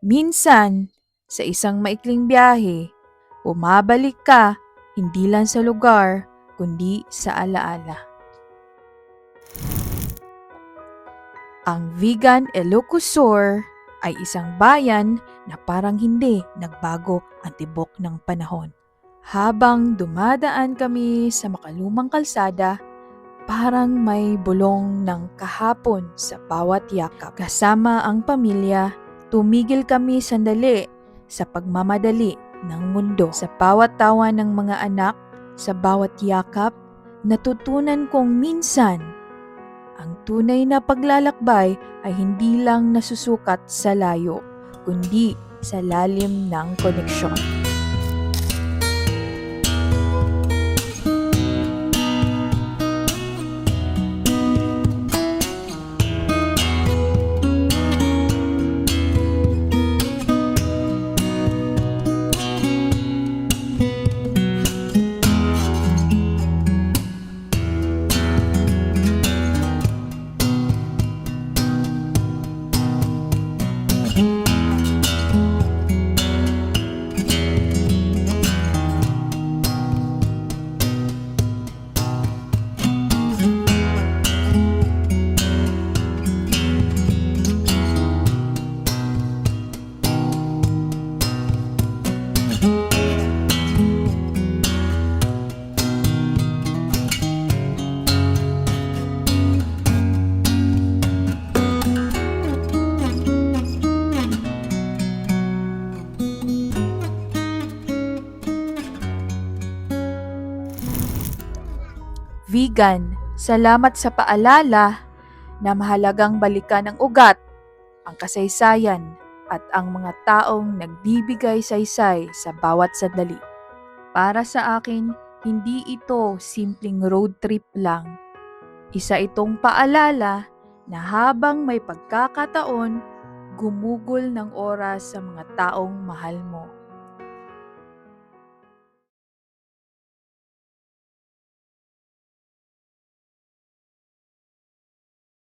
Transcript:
Minsan, sa isang maikling biyahe, bumabalik ka hindi lang sa lugar, kundi sa alaala. Ang Vegan Ilocosur ay isang bayan na parang hindi nagbago ang tibok ng panahon. Habang dumadaan kami sa makalumang kalsada, parang may bulong ng kahapon sa bawat yakap. Kasama ang pamilya, tumigil kami sandali sa pagmamadali ng mundo. Sa bawat tawa ng mga anak, sa bawat yakap, natutunan kong minsan ang tunay na paglalakbay ay hindi lang nasusukat sa layo, kundi sa lalim ng koneksyon. Vegan, salamat sa paalala na mahalagang balikan ang ugat, ang kasaysayan, at ang mga taong nagbibigay saysay sa bawat sandali. Para sa akin, hindi ito simpleng road trip lang. Isa itong paalala na habang may pagkakataon, gumugol ng oras sa mga taong mahal mo.